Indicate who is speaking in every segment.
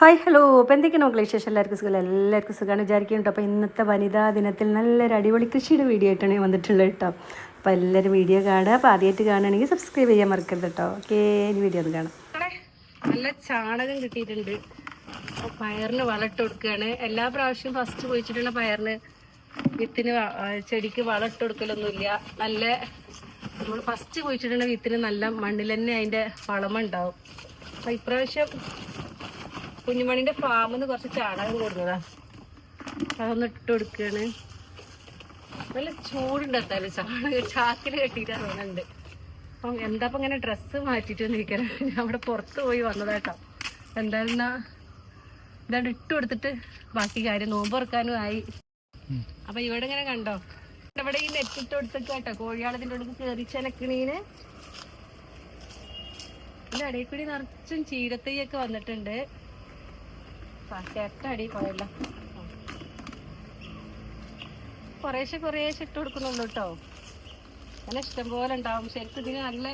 Speaker 1: Hi hello. അപ്പോൾ എന്തൊക്കെയാണ് മക്കളെ വിശേഷം? എല്ലാവർക്കും സുഖം എല്ലാവർക്കും സുഖമാണ് വിചാരിക്കുന്നുണ്ട്. അപ്പോൾ ഇന്നത്തെ വനിതാ ദിനത്തിൽ നല്ലൊരു അടിപൊളി കൃഷിയുടെ വീഡിയോ ആയിട്ടാണ് വന്നിട്ടുള്ളത് കേട്ടോ. അപ്പോൾ എല്ലാവരും വീഡിയോ കാണുക. അപ്പോൾ ആദ്യമായിട്ട് കാണുകയാണെങ്കിൽ സബ്സ്ക്രൈബ് ചെയ്യാൻ മറക്കരുത് കേട്ടോ. ഓക്കെ ഇനി വീഡിയോ ഒന്ന് കാണാം.
Speaker 2: നല്ല ചാണകം കിട്ടിയിട്ടുണ്ട്. അപ്പോൾ പയറിന് വളട്ട് കൊടുക്കുകയാണ്. എല്ലാ പ്രാവശ്യവും ഫസ്റ്റ് പോയിച്ചിട്ടുള്ള പയറിന് വിത്തിന് ചെടിക്ക് വളട്ട് കൊടുക്കലൊന്നുമില്ല. നല്ല നമ്മൾ ഫസ്റ്റ് കുഴിച്ചിട്ടുള്ള വിത്തിന് നല്ല മണ്ണിൽ തന്നെ അതിന്റെ വളമുണ്ടാവും. അപ്പോൾ ഇപ്രാവശ്യം കുഞ്ഞുമണിന്റെ ഫാമിൽ നിന്ന് കുറച്ച് ചാണകം കൊടുന്നതാ അതൊന്ന് ഇട്ട് കൊടുക്കുകയാണ് നല്ല ചൂടുണ്ട് എന്തായാലും ചാണകം ചാക്കിൽ കെട്ടിയിട്ടാണ് തോന്നുന്നുണ്ട് അപ്പം എന്താ അപ്പം ഇങ്ങനെ ഡ്രസ്സ് മാറ്റിയിട്ട് വന്നിരിക്കണം? ഞാൻ അവിടെ പുറത്ത് പോയി വന്നതാട്ടോ എന്തായാലും എന്നാ ഇതാണ്ട് ഇട്ട് കൊടുത്തിട്ട് ബാക്കി കാര്യം നോമ്പ് തുറക്കാനും ആയി. അപ്പൊ ഇവിടെ ഇങ്ങനെ കണ്ടോ? ഇവിടെ ഈ നെറ്റ് ഇട്ട് കൊടുത്തിട്ട് കേട്ടോ. കോഴിയാളത്തിന്റെ അടുത്ത് കയറി ചെലക്കണീന് ഇതിന്റെ ഇടയിൽ കൂടി നിറച്ചും ചീരത്തൈയൊക്കെ വന്നിട്ടുണ്ട്. ചേട്ട അടി പോയല്ലോ. കുറേശ്ശെ കുറേശ്ശെ ഇട്ട് കൊടുക്കുന്നുള്ളൂ കേട്ടോ അങ്ങനെ ഇഷ്ടം പോലെ ഉണ്ടാവും. ശരിക്കും ഇതിന് നല്ല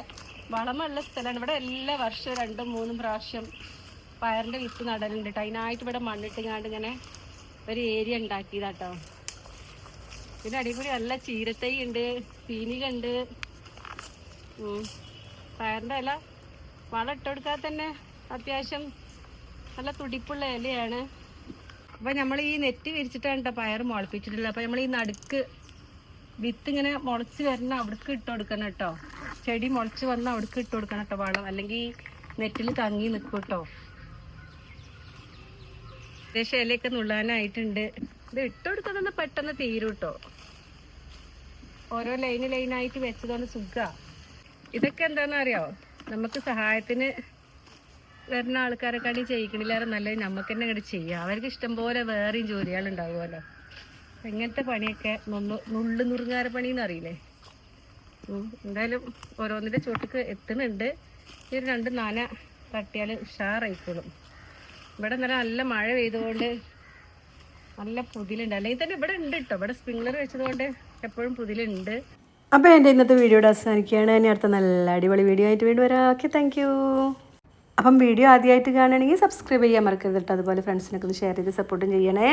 Speaker 2: വളമുള്ള സ്ഥലമാണ്. ഇവിടെ എല്ലാ വർഷവും രണ്ടും മൂന്നും പ്രാവശ്യം പയറിന്റെ വിത്ത് നടലുണ്ട് ട്ടോ. അതിനായിട്ട് ഇവിടെ മണ്ണിട്ടിങ്ങാണ്ട് ഇങ്ങനെ ഒരു ഏരിയ ഉണ്ടാക്കിയതാട്ടോ പിന്നെ അടിപൊളി നല്ല ചീരത്തൈ ഉണ്ട് സീനിക ഉണ്ട്. ഉം. ഇല വളം ഇട്ട് കൊടുക്കാതെ തന്നെ അത്യാവശ്യം നല്ല തുടിപ്പുള്ള ഇലയാണ്. അപ്പൊ നമ്മൾ ഈ നെറ്റ് വിരിച്ചിട്ടാണ് കേട്ടോ പയർ മുളപ്പിച്ചിട്ടുള്ളത്. അപ്പൊ നമ്മൾ ഈ നടുക്ക് വിത്ത് ഇങ്ങനെ മുളച്ച് വരുന്ന അവിടേക്ക് ഇട്ട് കൊടുക്കണം കേട്ടോ ചെടി മുളച്ച് വന്ന അവിടേക്ക് ഇട്ട് കൊടുക്കണം കേട്ടോ വളം. അല്ലെങ്കിൽ നെറ്റിൽ തങ്ങി നിൽക്കും കേട്ടോ ഏകദേശം ഇലയൊക്കെ നുള്ളാനായിട്ടുണ്ട്. ഇത് ഇട്ട് കൊടുക്കുന്നത് പെട്ടെന്ന് തീരും കേട്ടോ ഓരോ ലൈന് ലൈനായിട്ട് വെച്ചതുകൊണ്ട് സുഖ. ഇതൊക്കെ എന്താണെന്ന് അറിയാമോ നമുക്ക് സഹായത്തിന് വരുന്ന ആൾക്കാരെക്കാട്ടി ചെയ്യിക്കണില്ലാതെ നല്ലത് നമുക്ക് തന്നെ അങ്ങോട്ട് ചെയ്യാം. അവർക്ക് ഇഷ്ടംപോലെ വേറെയും ജോലികൾ ഉണ്ടാവുമല്ലോ. ഇങ്ങനത്തെ പണിയൊക്കെ നുള്ളു നുറുങ്ങാറ പണി എന്ന് അറിയില്ലേ? എന്തായാലും ഓരോന്നിന്റെ ചോട്ടിക്ക് എത്തുന്നുണ്ട്. ഈ ഒരു രണ്ട് നാന തട്ടിയാൽ ഉഷാറായിക്കോളും. ഇവിടെ നല്ല നല്ല മഴ പെയ്തുകൊണ്ട് നല്ല പുതിലുണ്ട്. അല്ലെങ്കിൽ തന്നെ ഇവിടെ ഉണ്ട് കേട്ടോ ഇവിടെ സ്പ്രിംഗ്ലർ വെച്ചതുകൊണ്ട് എപ്പോഴും പുതിലുണ്ട്.
Speaker 1: അപ്പോൾ എന്റെ ഇന്നത്തെ വീഡിയോയുടെ അവസാനിക്കുകയാണ്. ഇനി അടുത്ത നല്ല അടിപൊളി വീഡിയോ ആയിട്ട് വീണ്ടും വരാം. ഓക്കെ താങ്ക് അപ്പം വീഡിയോ ആദ്യമായിട്ട് കാണുകയാണെങ്കിൽ സബ്സ്ക്രൈബ് ചെയ്യാൻ മറക്കരുത് കേട്ടോ. അതുപോലെ ഫ്രണ്ട്സിനൊക്കെ ഒന്ന് ഷെയർ ചെയ്ത് സപ്പോർട്ടും ചെയ്യണേ.